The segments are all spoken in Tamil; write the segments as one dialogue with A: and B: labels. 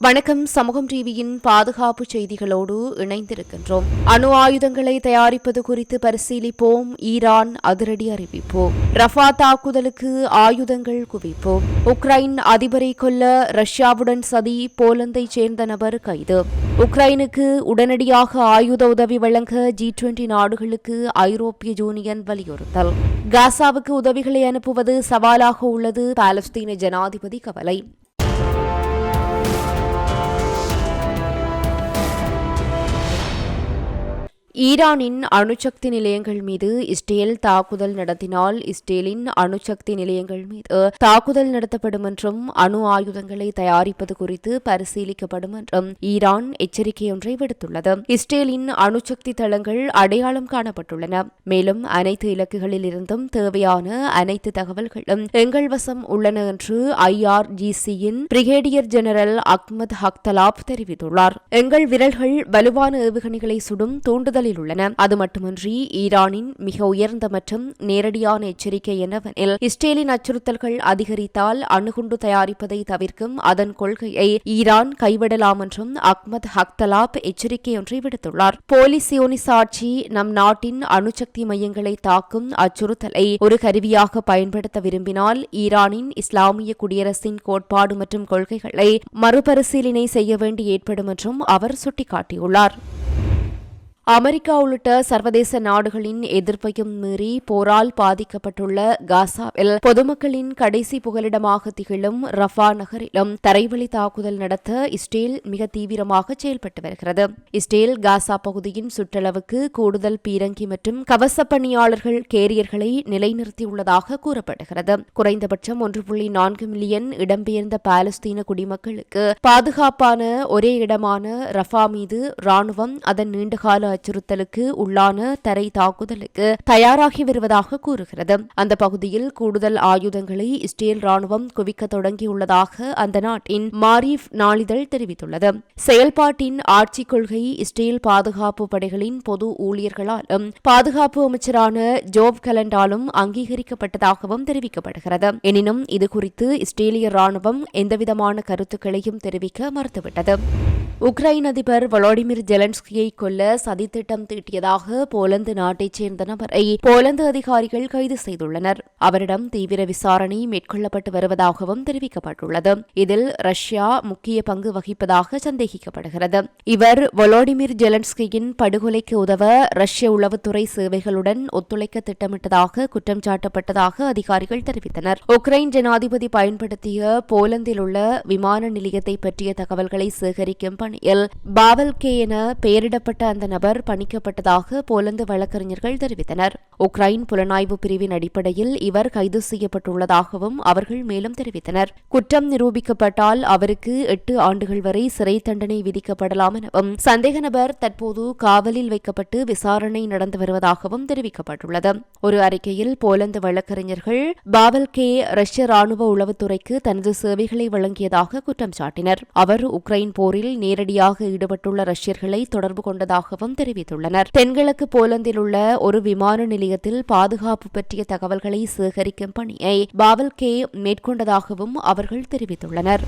A: வணக்கம். சமூகம் டிவியின் பாதுகாப்பு செய்திகளோடு இணைந்திருக்கின்றோம். அணு ஆயுதங்களை தயாரிப்பது குறித்து பரிசீலிப்போம். ஈரான் அதிரடி அறிவிப்போம் ரஃபா தாக்குதலுக்கு ஆயுதங்கள் குவிப்போம் உக்ரைன் அதிபரை கொல்ல ரஷ்யாவுடன் சதி. போலந்தை சேர்ந்த நபர் கைது. உக்ரைனுக்கு உடனடியாக ஆயுத உதவி வழங்க ஜி டுவெண்டி நாடுகளுக்கு ஐரோப்பிய யூனியன் வலியுறுத்தல். காசாவுக்கு உதவிகளை அனுப்புவது சவாலாக உள்ளது பாலஸ்தீன ஜனாதிபதி கவலை. ஈரானின் அணுசக்தி நிலையங்கள் மீது இஸ்ரேல் தாக்குதல் நடத்தினால் இஸ்ரேலின் அணுசக்தி நிலையங்கள் மீது தாக்குதல் நடத்தப்படும் என்றும் அணு ஆயுதங்களை தயாரிப்பது குறித்து பரிசீலிக்கப்படும் என்றும் ஈரான் எச்சரிக்கையொன்றை விடுத்துள்ளது. இஸ்ரேலின் அணுசக்தி தளங்கள் அடையாளம் காணப்பட்டுள்ளன. மேலும் அனைத்து இலக்குகளில் இருந்தும் தேவையான அனைத்து தகவல்களும் எங்கள் வசம் உள்ளன என்று ஐஆர்ஜிசியின் பிரிகேடியர் ஜெனரல் அக்மத் ஹக்தலாப் தெரிவித்துள்ளார். எங்கள் விரல்கள் வலுவான ஏவுகணைகளை சுடும் தூண்டுதல் பட்டியலில் உள்ளன அது மட்டுமின்றி ஈரானின் மிக உயர்ந்த மற்றும் நேரடியான எச்சரிக்கை என்னவெனில் இஸ்ரேலின் அச்சுறுத்தல்கள் அதிகரித்தால் அணுகுண்டு தயாரிப்பதை தவிர்க்கும் அதன் கொள்கையை ஈரான் கைவிடலாம் என்றும் அக்மத் ஹக்தலாப் எச்சரிக்கை ஒன்றை விடுத்துள்ளார். போலி சியோனிச ஆட்சி நம் நாட்டின் அணுசக்தி மையங்களை தாக்கும் அச்சுறுத்தலை ஒரு கருவியாக பயன்படுத்த விரும்பினால் ஈரானின் இஸ்லாமிய குடியரசின் கோட்பாடு மற்றும் கொள்கைகளை மறுபரிசீலனை செய்ய வேண்டி ஏற்படும் என்றும் அவர் சுட்டிக்காட்டியுள்ளார். அமெரிக்கா உள்ளிட்ட சர்வதேச நாடுகளின் எதிர்ப்பையும் மீறி போரால் பாதிக்கப்பட்டுள்ள காசாவில் பொதுமக்களின் கடைசி புகலிடமாக திகழும் ரஃபா நகரிலும் தரைவழி தாக்குதல் நடத்த இஸ்ரேல் மிக தீவிரமாக செயல்பட்டு வருகிறது. இஸ்ரேல் காசா பகுதியின் சுற்றளவுக்கு கூடுதல் பீரங்கி மற்றும் கவச பணியாளர்கள் கேரியர்களை நிலைநிறுத்தியுள்ளதாக கூறப்படுகிறது. குறைந்தபட்சம் ஒன்று புள்ளி நான்கு மில்லியன் இடம்பெயர்ந்த பாலஸ்தீன குடிமக்களுக்கு பாதுகாப்பான ஒரே இடமான ரஃபா மீது ராணுவம் அதன் நீண்டகால அச்சுறுத்தலுக்கு உள்ளான தரை தாக்குதலுக்கு தயாராகி வருவதாக கூறுகிறது. அந்த பகுதியில் கூடுதல் ஆயுதங்களை இஸ்ரேல் ராணுவம் குவிக்க தொடங்கியுள்ளதாக அந்த நாட்டின் மாரிஃப் நாளிதழ் தெரிவித்துள்ளது. செயல்பாட்டின் ஆட்சிக் கொள்கை இஸ்ரேல் பாதுகாப்பு படைகளின் பொது ஊழியர்களாலும் பாதுகாப்பு அமைச்சரான ஜோப் கலண்டாலும் அங்கீகரிக்கப்பட்டதாகவும் தெரிவிக்கப்படுகிறது. எனினும் இதுகுறித்து இஸ்ரேலிய ராணுவம் எந்தவிதமான கருத்துக்களையும் தெரிவிக்க மறுத்துவிட்டது. உக்ரைன் அதிபர் வளாடிமிர் ஜெலன்ஸ்கியை கொல்ல சதி திட்டம் தீட்டியதாக போலந்து நாட்டைச் சேர்ந்த நபரை போலந்து அதிகாரிகள் கைது செய்துள்ளனர். அவரிடம் தீவிர விசாரணை மேற்கொள்ளப்பட்டு வருவதாகவும் தெரிவிக்கப்பட்டுள்ளது. இதில் ரஷ்யா முக்கிய பங்கு வகிப்பதாக சந்தேகிக்கப்படுகிறது. இவர் வொலோடிமிர் ஜெலன்ஸ்கியின் படுகொலைக்கு உதவ ரஷ்ய உளவுத்துறை சேவைகளுடன் ஒத்துழைக்க திட்டமிட்டதாக குற்றம் சாட்டப்பட்டதாக அதிகாரிகள் தெரிவித்தனர். உக்ரைன் ஜனாதிபதி பயன்படுத்திய போலந்தில் உள்ள விமான நிலையத்தை பற்றிய தகவல்களை சேகரிக்கும் பணியில் பாவல் கே என பெயரிடப்பட்ட அந்த நபர் பணிக்கப்பட்டதாக போலந்து வழக்கறிஞர்கள் தெரிவித்தனர். உக்ரைன் புலனாய்வு பிரிவின் அடிப்படையில் இவர் கைது செய்யப்பட்டுள்ளதாகவும் அவர்கள் மேலும் தெரிவித்தனர். குற்றம் நிரூபிக்கப்பட்டால் அவருக்கு எட்டு ஆண்டுகள் வரை சிறை தண்டனை விதிக்கப்படலாம் எனவும் சந்தேக நபர் தற்போது காவலில் வைக்கப்பட்டு விசாரணை நடந்து வருவதாகவும் தெரிவிக்கப்பட்டுள்ளது. ஒரு அறிக்கையில் போலந்து வழக்கறிஞர்கள் பாவல் கே. ரஷ்ய ராணுவ உளவுத்துறைக்கு தனது சேவைகளை வழங்கியதாக குற்றம் சாட்டினர். அவர் உக்ரைன் போரில் நேரடியாக ஈடுபட்டுள்ள ரஷ்யர்களை தொடர்பு கொண்டதாகவும் தெரிவித்துள்ளனர். தென்கிழக்கு போலந்தில் உள்ள ஒரு விமான நிலையத்தில் பாதுகாப்பு பற்றிய தகவல்களை சேகரிக்கும் பணியை பாவல்கே மேற்கொண்டதாகவும் அவர்கள் தெரிவித்துள்ளனர்.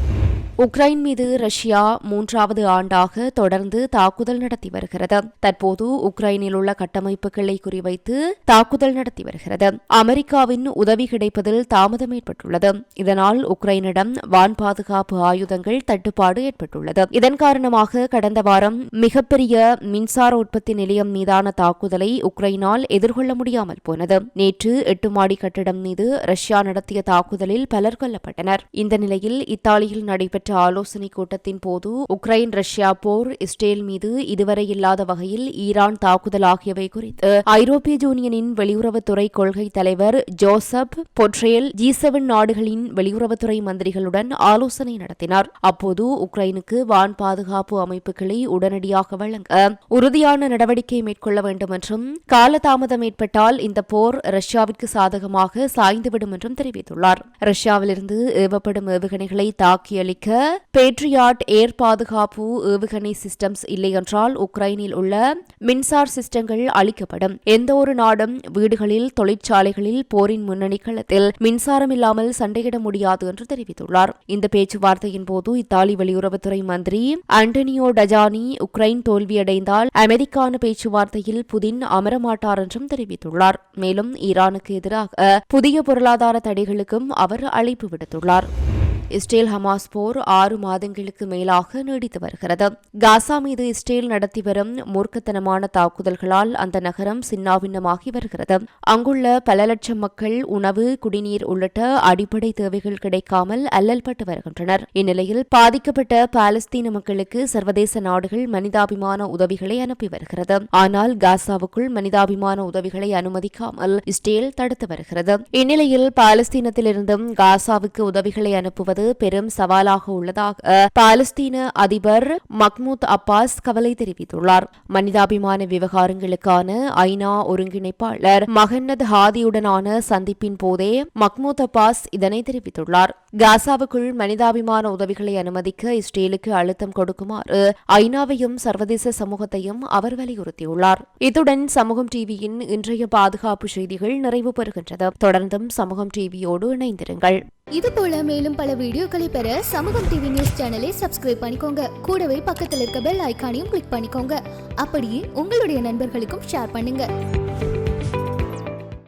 A: உக்ரைன் மீது ரஷ்யா மூன்றாவது ஆண்டாக தொடர்ந்து தாக்குதல் நடத்தி வருகிறது. தற்போது உக்ரைனில் உள்ள கட்டமைப்புகளை குறிவைத்து தாக்குதல் நடத்தி வருகிறது. அமெரிக்காவின் உதவி கிடைப்பதில் தாமதம் ஏற்பட்டுள்ளது. இதனால் உக்ரைனிடம் வான் பாதுகாப்பு ஆயுதங்கள் தட்டுப்பாடு ஏற்பட்டுள்ளது. இதன் காரணமாக கடந்த வாரம் மிகப்பெரிய மின்சார உற்பத்தி நிலையம் மீதான தாக்குதலை உக்ரைனால் எதிர்கொள்ள முடியாமல் போனது. நேற்று எட்டு மாடி கட்டிடம் மீது ரஷ்யா நடத்திய தாக்குதலில் பலர் கொல்லப்பட்டனர். இந்த நிலையில் இத்தாலியில் நடைபெற்ற ஆலோசனைக் கூட்டத்தின் போது உக்ரைன் ரஷ்யா போர் இஸ்ரேல் மீது இதுவரை இல்லாத வகையில் ஈரான் தாக்குதல் ஆகியவை குறித்து ஐரோப்பிய யூனியனின் வெளியுறவுத்துறை கொள்கை தலைவர் ஜோசப் பொட்ரேல் ஜி செவன் நாடுகளின் வெளியுறவுத்துறை மந்திரிகளுடன் ஆலோசனை நடத்தினார். அப்போது உக்ரைனுக்கு வான் பாதுகாப்பு அமைப்புகளை உடனடியாக வழங்க உறுதியான நடவடிக்கை மேற்கொள்ள வேண்டும் என்றும் காலதாமதம் ஏற்பட்டால் இந்த போர் ரஷ்யாவிற்கு சாதகமாக சாய்ந்துவிடும் என்றும் தெரிவித்துள்ளார். ரஷ்யாவிலிருந்து ஏவப்படும் ஏவுகணைகளை தாக்கியளிக்க பேட்ரியாட் ஏர் பாதுகாப்பு ஏவுகணை சிஸ்டம்ஸ் இல்லையென்றால் உக்ரைனில் உள்ள மின்சார் சிஸ்டங்கள் அளிக்கப்படும் எந்த ஒரு நாடும் வீடுகளில் தொழிற்சாலைகளில் போரின் முன்னணி களத்தில் மின்சாரம் இல்லாமல் சண்டையிட முடியாது என்று தெரிவித்துள்ளார். இந்த பேச்சுவார்த்தையின் போது இத்தாலி வெளியுறவுத்துறை மந்திரி ஆண்டனியோ டஜானி உக்ரைன் தோல்வியடைந்தால் அமெரிக்கான பேச்சுவார்த்தையில் புதின் அமரமாட்டார் என்றும் தெரிவித்துள்ளார். மேலும் ஈரானுக்கு எதிராக புதிய பொருளாதார தடைகளுக்கும் அவர் அழைப்பு விடுத்துள்ளார். இஸ்ரேல் ஹமாஸ் போர் ஆறு மாதங்களுக்கு மேலாக நீடித்து வருகிறது. காசா மீது இஸ்ரேல் நடத்தி வரும் மூர்க்கத்தனமான தாக்குதல்களால் அந்த நகரம் சின்னாபின்னமாகி வருகிறது. அங்குள்ள பல லட்சம் மக்கள் உணவு குடிநீர் உள்ளிட்ட அடிப்படை தேவைகள் கிடைக்காமல் அல்லல்பட்டு வருகின்றனர். இந்நிலையில் பாதிக்கப்பட்ட பாலஸ்தீன மக்களுக்கு சர்வதேச நாடுகள் மனிதாபிமான உதவிகளை அனுப்பி வருகிறது. ஆனால் காசாவுக்குள் மனிதாபிமான உதவிகளை அனுமதிக்காமல் இஸ்ரேல் தடுத்து வருகிறது. இந்நிலையில் பாலஸ்தீனத்திலிருந்தும் காசாவுக்கு உதவிகளை அனுப்புவது பெரும் சவாலாக உள்ளதாக பாலஸ்தீன அதிபர் மக்மூத் அப்பாஸ் கவலை தெரிவித்துள்ளார். மனிதாபிமான விவகாரங்களுக்கான ஐநா ஒருங்கிணைப்பாளர் மஹன்னத் ஹாதியுடனான சந்திப்பின் போதே மக்மூத் அப்பாஸ் இதனை தெரிவித்துள்ளார். காசாவுக்குள் மனிதாபிமான உதவிகளை அனுமதிக்க இஸ்ரேலுக்கு அழுத்தம் கொடுக்குமாறு ஐநாவையும் சர்வதேச சமூகத்தையும் அவர் வலியுறுத்தியுள்ளார். இத்துடன் சமூகம் டிவியின் இன்றைய பாதுகாப்பு செய்திகள் நிறைவு பெறுகின்றது. தொடர்ந்தும் சமூகம் டிவியோடு இணைந்திருங்கள்.
B: இது போல மேலும் பல வீடியோக்களை பெற சமூகம் டிவி நியூஸ் சேனலை சப்ஸ்கிரைப் பண்ணிக்கோங்க. கூடவே பக்கத்தில் இருக்க பெல் ஐகானையும் கிளிக் பண்ணிக்கோங்க. அப்படியே உங்களுடைய நண்பர்களுக்கும் ஷேர் பண்ணுங்க.